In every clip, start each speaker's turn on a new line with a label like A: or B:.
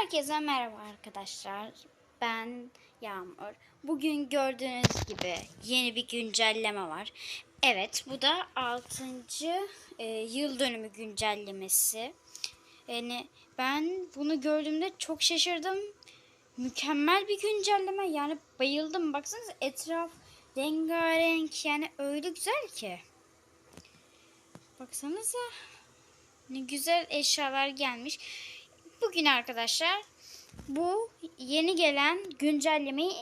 A: Herkese merhaba arkadaşlar. Ben Yağmur. Bugün gördüğünüz gibi yeni bir güncelleme var. Evet bu da 6. e, yıl dönümü güncellemesi. Yani ben bunu gördüğümde çok şaşırdım. Mükemmel bir güncelleme. Yani bayıldım. Baksanıza etraf rengarenk yani öyle güzel ki. Baksanıza ne güzel eşyalar gelmiş. Bugün arkadaşlar bu yeni gelen güncellemeyi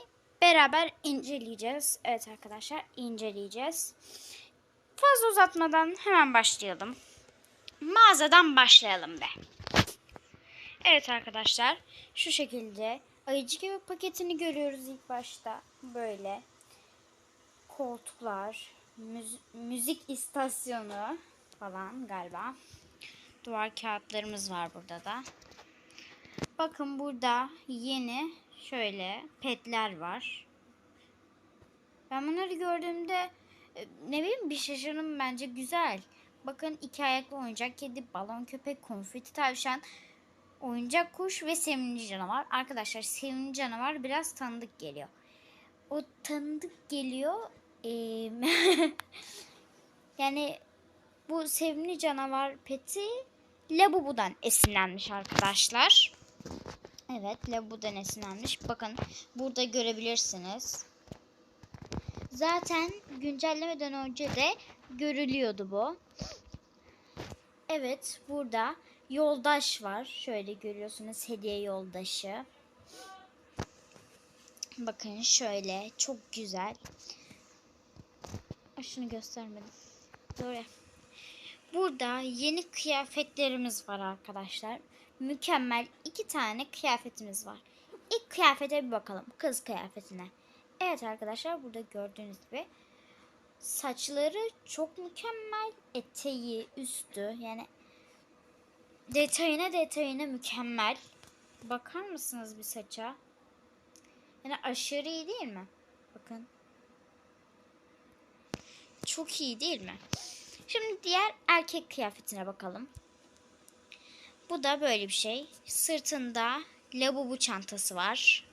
A: beraber inceleyeceğiz. Evet arkadaşlar inceleyeceğiz. Fazla uzatmadan hemen başlayalım. Mağazadan başlayalım be. Evet arkadaşlar şu şekilde ayıcık evi paketini görüyoruz ilk başta. Böyle koltuklar, müz- müzik istasyonu falan galiba. Duvar kağıtlarımız var burada da. Bakın burada yeni şöyle petler var. Ben bunları gördüğümde e, ne bileyim bir şaşırdım bence güzel. Bakın iki ayaklı oyuncak kedi, balon köpek, konfeti tavşan, oyuncak kuş ve sevimli canavar. Arkadaşlar sevimli canavar biraz tanıdık geliyor. O tanıdık geliyor. Eee, yani bu sevimli canavar peti Labubu'dan esinlenmiş arkadaşlar. Evet Labubu'dan esinlenmiş. Bakın burada görebilirsiniz. Zaten güncellemeden önce de görülüyordu bu. Evet burada yoldaş var. Şöyle görüyorsunuz hediye yoldaşı. Bakın şöyle çok güzel. Ay, Şunu göstermedim. Doğru. Burada yeni kıyafetlerimiz var arkadaşlar. Mükemmel iki tane kıyafetimiz var. İlk kıyafete bir bakalım. Kız kıyafetine. Evet arkadaşlar burada gördüğünüz gibi saçları çok mükemmel. Eteği, üstü yani detayına detayına mükemmel. Bakar mısınız bir saça? Yani aşırı iyi değil mi? Bakın. Çok iyi değil mi? Şimdi diğer erkek kıyafetine bakalım. Bu da böyle bir şey. Sırtında labubu çantası var.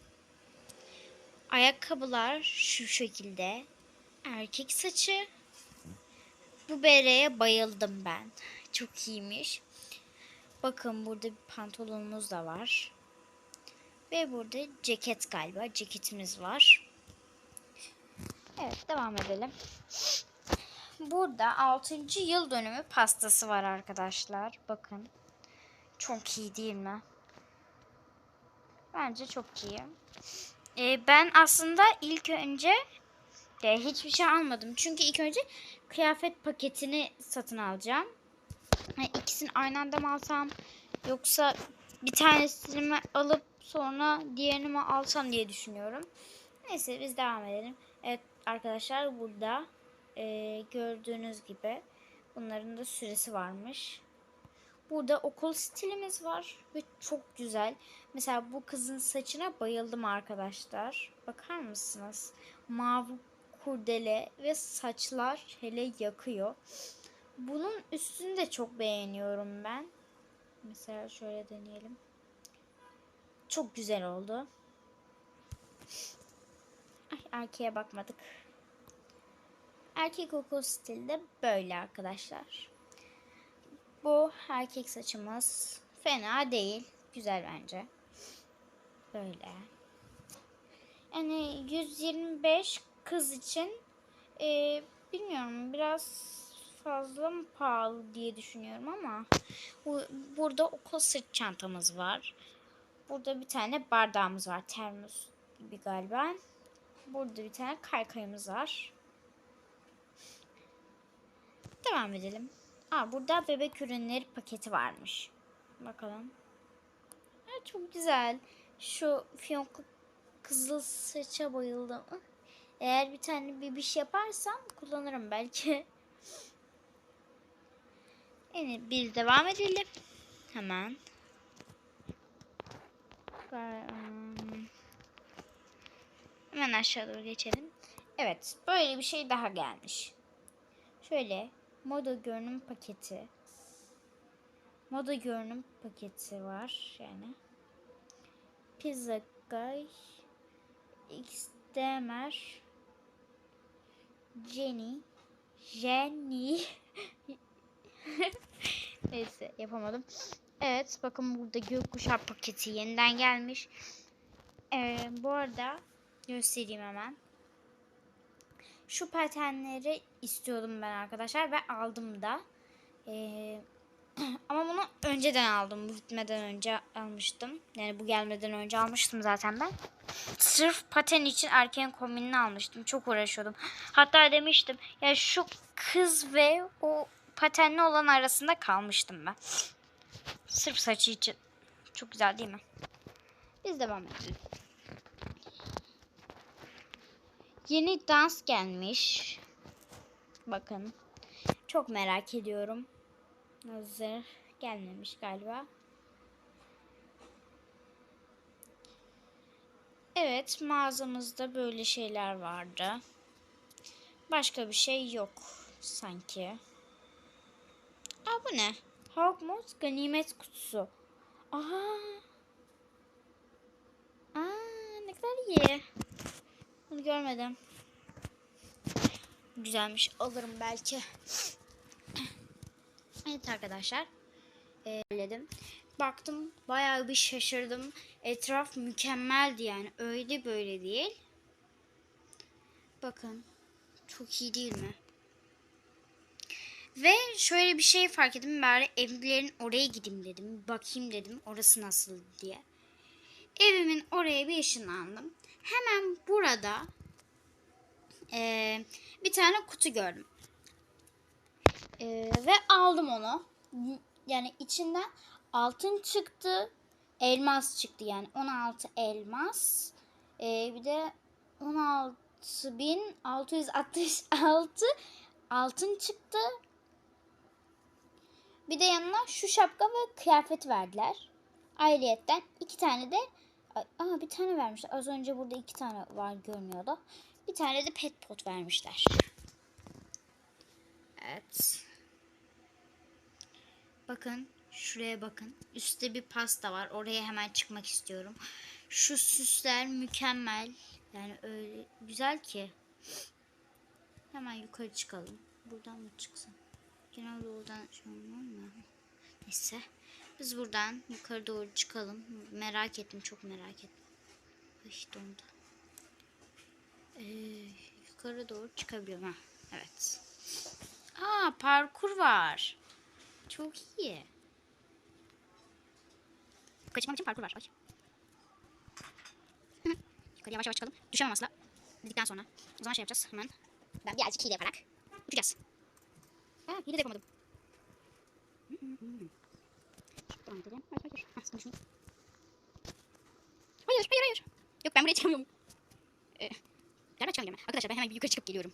A: Ayakkabılar şu şekilde. Erkek saçı. Bu bereye bayıldım ben. Çok iyiymiş. Bakın burada bir pantolonumuz da var. Ve burada ceket galiba. Ceketimiz var. Evet devam edelim. Burada 6. yıl dönümü pastası var arkadaşlar. Bakın. Çok iyi değil mi? Bence çok iyi. Ee, ben aslında ilk önce de hiçbir şey almadım. Çünkü ilk önce kıyafet paketini satın alacağım. Yani ikisini aynı anda mı alsam yoksa bir tanesini mi alıp sonra diğerini mi alsam diye düşünüyorum. Neyse biz devam edelim. Evet arkadaşlar burada e, gördüğünüz gibi bunların da süresi varmış. Burada okul stilimiz var ve çok güzel. Mesela bu kızın saçına bayıldım arkadaşlar. Bakar mısınız? Mavi kurdele ve saçlar hele yakıyor. Bunun üstünü de çok beğeniyorum ben. Mesela şöyle deneyelim. Çok güzel oldu. Ay erkeğe bakmadık. Erkek okul stilde böyle arkadaşlar. Bu erkek saçımız fena değil. Güzel bence. Böyle. Yani 125 kız için e, bilmiyorum biraz fazla mı pahalı diye düşünüyorum ama bu, burada okul sırt çantamız var. Burada bir tane bardağımız var. Termos gibi galiba. Burada bir tane kaykayımız var. Devam edelim. Aa, burada bebek ürünleri paketi varmış. Bakalım. Ha, çok güzel. Şu fiyonklu kızıl saça bayıldım. Eğer bir tane bebiş yaparsam kullanırım belki. Yani bir devam edelim. Hemen. Hemen aşağı doğru geçelim. Evet. Böyle bir şey daha gelmiş. Şöyle moda görünüm paketi. Moda görünüm paketi var yani. Pizza Guy, XDMR, Jenny, Jenny. Neyse yapamadım. Evet bakın burada gökkuşağı paketi yeniden gelmiş. Ee, bu arada göstereyim hemen. Şu patenleri istiyordum ben arkadaşlar ve aldım da. Ee, ama bunu önceden aldım. Bu bitmeden önce almıştım. Yani bu gelmeden önce almıştım zaten ben. Sırf paten için erken kombinini almıştım. Çok uğraşıyordum. Hatta demiştim ya şu kız ve o patenli olan arasında kalmıştım ben. Sırf saçı için. Çok güzel değil mi? Biz devam edelim. Yeni dans gelmiş. Bakın. Çok merak ediyorum. Hazır gelmemiş galiba. Evet mağazamızda böyle şeyler vardı. Başka bir şey yok sanki. Aa bu ne? Hogwarts ganimet kutusu. Aa. Aa ne kadar iyi. Bunu görmedim. Güzelmiş. Alırım belki. Evet arkadaşlar. Eee Baktım bayağı bir şaşırdım. Etraf mükemmeldi yani. Öyle böyle değil. Bakın. Çok iyi değil mi? Ve şöyle bir şey fark ettim. Bari evlerin oraya gideyim dedim. Bakayım dedim. Orası nasıl diye. Evimin oraya bir ışınlandım. Hemen burada eee, bir tane kutu gördüm. Eee, ve aldım onu. Yani içinden altın çıktı. Elmas çıktı yani. 16 elmas. Eee, bir de 16.666 altın çıktı. Bir de yanına şu şapka ve kıyafet verdiler. Ayrıyetten iki tane de Aa bir tane vermişler. Az önce burada iki tane var görünüyordu. Bir tane de pet pot vermişler. Evet. Bakın şuraya bakın. Üstte bir pasta var. Oraya hemen çıkmak istiyorum. Şu süsler mükemmel. Yani öyle güzel ki. Hemen yukarı çıkalım. Buradan mı çıksam? Genelde oradan şey olmaz mı? Neyse. Biz buradan yukarı doğru çıkalım. Merak ettim. Çok merak ettim. Ay dondu. Ee, yukarı doğru çıkabiliyorum. Ha, evet. Aa parkur var. Çok iyi. Yukarı için parkur var. Ay. yukarı yavaş yavaş çıkalım. Düşemem asla. Dedikten sonra. O zaman şey yapacağız hemen. Ben birazcık hile yaparak uçacağız. Aa hile de yapamadım. Devam edelim. Hayır hayır. Ha, sıkın şunu. Hayır hayır hayır. Yok ben buraya çıkamıyorum. Ee, galiba çıkamıyorum. Arkadaşlar ben hemen yukarı çıkıp geliyorum.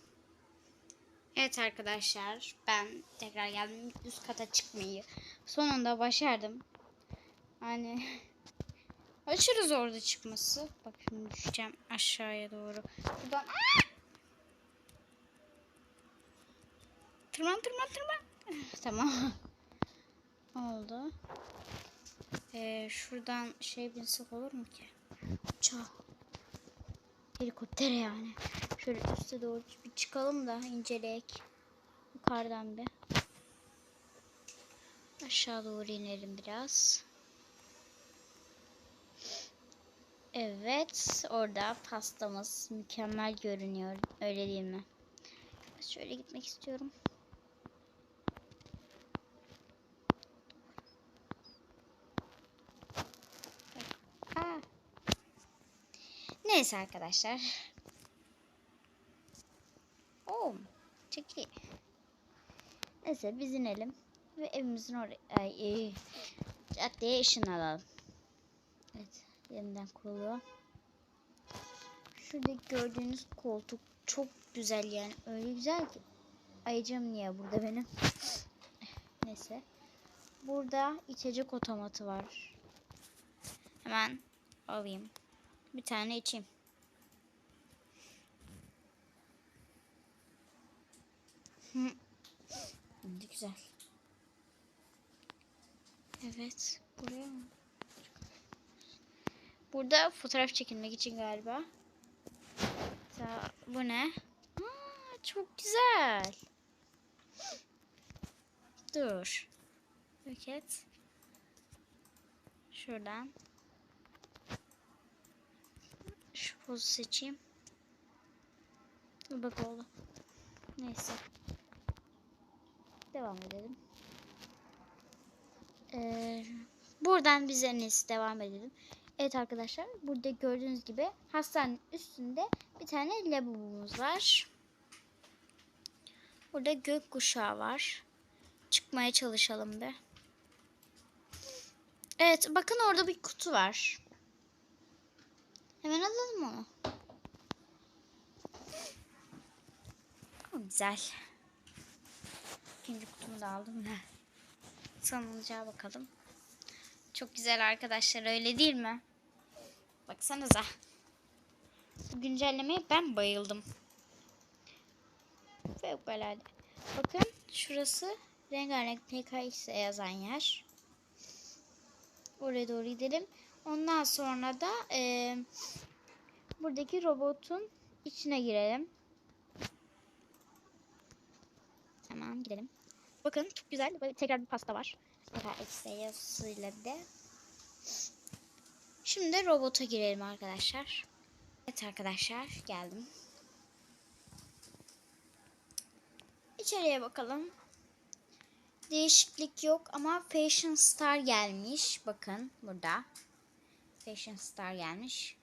A: Evet arkadaşlar ben tekrar geldim üst kata çıkmayı sonunda başardım. Hani aşırı zordu çıkması. Bak şimdi düşeceğim aşağıya doğru. Buradan Tırman tırman tırman. tamam. Oldu. Ee, şuradan şey binsek olur mu ki? Uçağa. Helikopter yani. Şöyle üste doğru bir çıkalım da inceleyek. Yukarıdan bir. Aşağı doğru inelim biraz. Evet. Orada pastamız mükemmel görünüyor. Öyle değil mi? Şöyle gitmek istiyorum. Aa. Neyse arkadaşlar. Oo, çok iyi. Neyse biz inelim ve evimizin oraya ay, e, caddeye ışınlanalım. Evet, yeniden kuruluyor. Şurada gördüğünüz koltuk çok güzel yani. Öyle güzel ki. Ayıcım niye burada benim? Neyse. Burada içecek otomatı var. Hemen alayım. Bir tane içeyim. Ne güzel. Evet. Buraya mı? Burada fotoğraf çekilmek için galiba. Bu ne? Aa, çok güzel. Dur. Buket. Şuradan. Şu pozu seçeyim. Bak oldu. Neyse. Devam edelim. Ee, buradan biz en iyisi devam edelim. Evet arkadaşlar burada gördüğünüz gibi hastanenin üstünde bir tane lavabomuz var. Burada gökkuşağı var. Çıkmaya çalışalım bir. Evet bakın orada bir kutu var. Hemen alalım onu. Güzel. İkinci kutumu da aldım. Sonuncuya bakalım. Çok güzel arkadaşlar öyle değil mi? Baksanıza. Bu güncellemeye ben bayıldım. Fevkalade. Bakın şurası rengarenk PKX yazan yer. Oraya doğru gidelim. Ondan sonra da e, buradaki robotun içine girelim. Tamam gidelim. Bakın çok güzel. Böyle tekrar bir pasta var. Yazısıyla bir de. Şimdi robota girelim arkadaşlar. Evet arkadaşlar geldim. İçeriye bakalım. Değişiklik yok ama Fashion Star gelmiş. Bakın burada. Fashion Star gelmiş.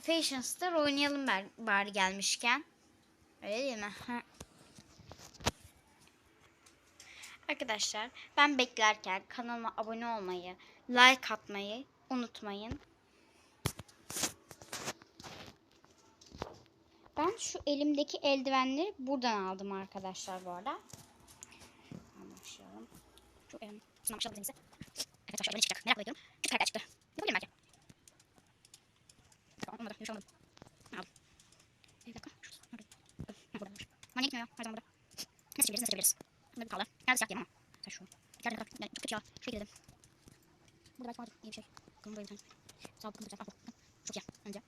A: Fashion Star oynayalım bari gelmişken. Öyle değil mi? Arkadaşlar ben beklerken kanalıma abone olmayı, like atmayı unutmayın. Ben şu elimdeki eldivenleri buradan aldım arkadaşlar bu arada. Başlayalım. Şu em, sınav. Evet çıkacak? Merakla bekliyorum. Karakter çıktı. Yapabilirim belki. Tamam olmadı. Yumuşak olmadı. Aldım. Bir dakika. Bana gitmiyor ya. Her zaman burada. Ne seçebiliriz? Ne seçebiliriz? Bunları bir kaldı. Nerede siyah diyeyim ama. Sen şu. Tane kadar. Yani çok kötü ya. Şuraya gidelim. Burada belki vardır. İyi bir şey. Bakalım buraya bir tane. Sağ ol. Bakalım güzel. Bu. Çok iyi. Önce.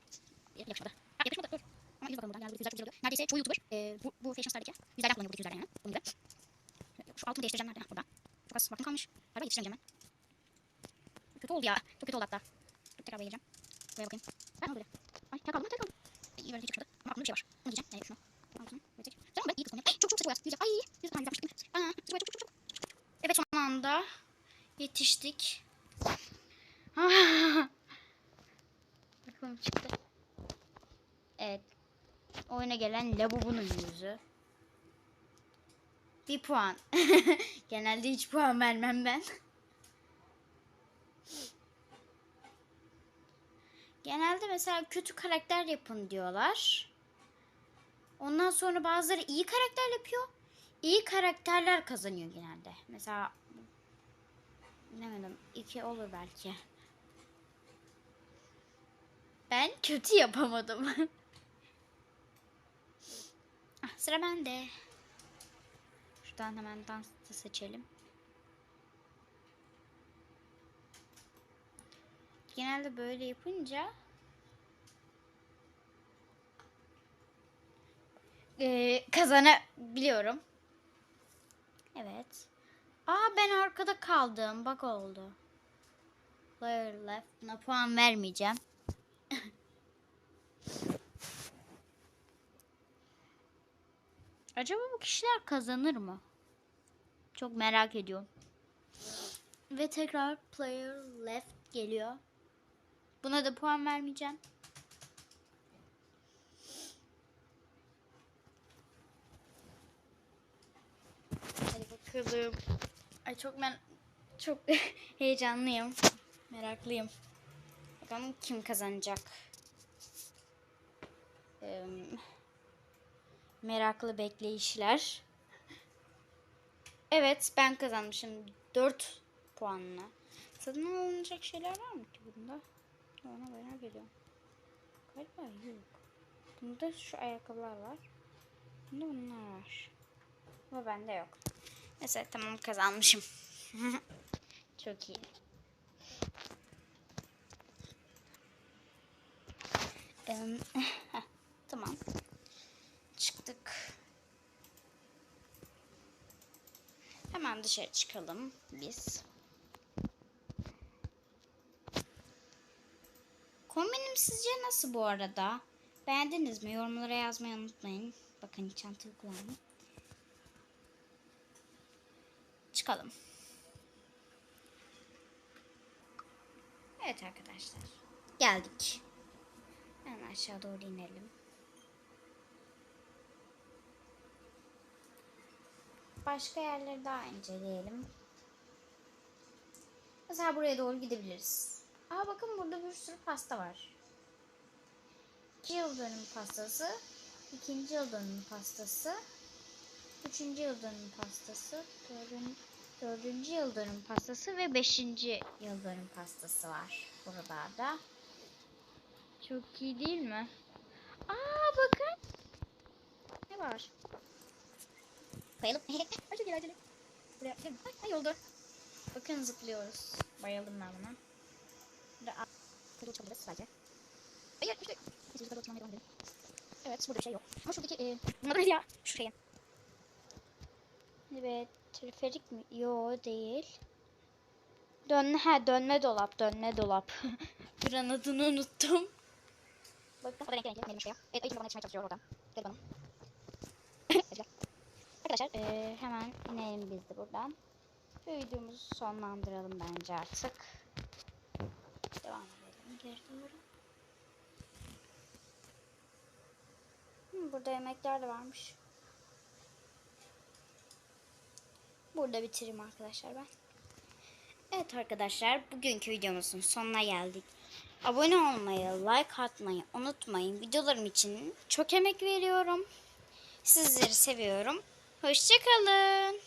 A: Yakışmadı. Ha, yakışmadı. Dur. Ama iyi bakalım buradan. Yani güzel güzel Neredeyse çoğu YouTuber e, bu, bu Fashion Star'daki yüzlerden kullanıyor buradaki yüzlerden yani. Bunun gibi. Şu altını değiştireceğim nerede? Ha, burada. Çok az vaktim kalmış. Galiba yetiştiremeyeceğim ben. Oldu ya. Çok kötü oldu hatta. Dur tekrar buraya. Buraya bakayım. Ben oldu. Ay tek kaldım. İyi böyle çıkmadı. Ama aklımda bir şey var. Onu diyeceğim. Yani şunu. Altını böyle çek. Tamam ben iyi kıskanıyorum. Ay çok çok sıcak boyaz. Güzel. Ay güzel. Ay güzel. Aa sıcak çok çok çok. Evet son anda yetiştik. Bakalım çıktı. Evet. Oyuna gelen Labubu'nun yüzü. Bir puan. Genelde hiç puan vermem ben. Genelde mesela kötü karakter yapın diyorlar. Ondan sonra bazıları iyi karakter yapıyor. İyi karakterler kazanıyor genelde. Mesela bilemedim. iki olur belki. Ben kötü yapamadım. ah, sıra bende. Şuradan hemen dans da seçelim. Genelde böyle yapınca eee, kazanabiliyorum. Evet. Aa ben arkada kaldım. Bak oldu. Player left. Buna puan vermeyeceğim. Acaba bu kişiler kazanır mı? Çok merak ediyorum. Ve tekrar player left geliyor. Buna da puan vermeyeceğim. Bakalım. Ay çok ben çok heyecanlıyım. Meraklıyım. Bakalım kim kazanacak. Eee, meraklı bekleyişler. Evet ben kazanmışım. 4 puanla. Satın alınacak şeyler var mı ki bunda? Ona merak ediyorum. Galiba yok. Bunda şu ayakkabılar var. Bunda bunlar var. Ama bende yok. Neyse tamam kazanmışım. Çok iyi. Tamam. Çıktık. Hemen dışarı çıkalım biz. Kombinim sizce nasıl bu arada? Beğendiniz mi? Yorumlara yazmayı unutmayın. Bakın çantayı kullandım. Çıkalım. Evet arkadaşlar. Geldik. Hemen aşağı doğru inelim. Başka yerleri daha inceleyelim. Mesela buraya doğru gidebiliriz. Aa bakın burada bir sürü pasta var. İki yıl dönüm pastası, ikinci yıl dönüm pastası, üçüncü yıl dönüm pastası, dördüncü, dördüncü yıl dönüm pastası ve beşinci yıl dönüm pastası var buralarda. Çok iyi değil mi? Aa bakın. Ne var? Kayalım. Ay çok eğlenceli. Buraya gidelim. Ay, oldu. Bakın zıplıyoruz. Bayıldım ben buna. Burada kırıl çıkabiliriz sadece. Hayır işte. Biz yukarıda oturmaya devam. Evet burada bir şey yok. Ama şuradaki e, bunlar ya? Şu şeyin. Evet. Teleferik mi? Yo değil. Dönme, ha dönme dolap, dönme dolap. Bir an adını unuttum. Bakın.
B: Renkli renkli benim şey ya. Evet ayı bana yetişmeye çalışıyor oradan. Gel bana.
A: Arkadaşlar eee, hemen inelim biz de buradan. Ve videomuzu sonlandıralım bence artık. Devam edelim geri doğru. Burada yemekler de varmış. Burada bitireyim arkadaşlar ben. Evet arkadaşlar bugünkü videomuzun sonuna geldik. Abone olmayı, like atmayı unutmayın. Videolarım için çok emek veriyorum. Sizleri seviyorum. Hoşçakalın.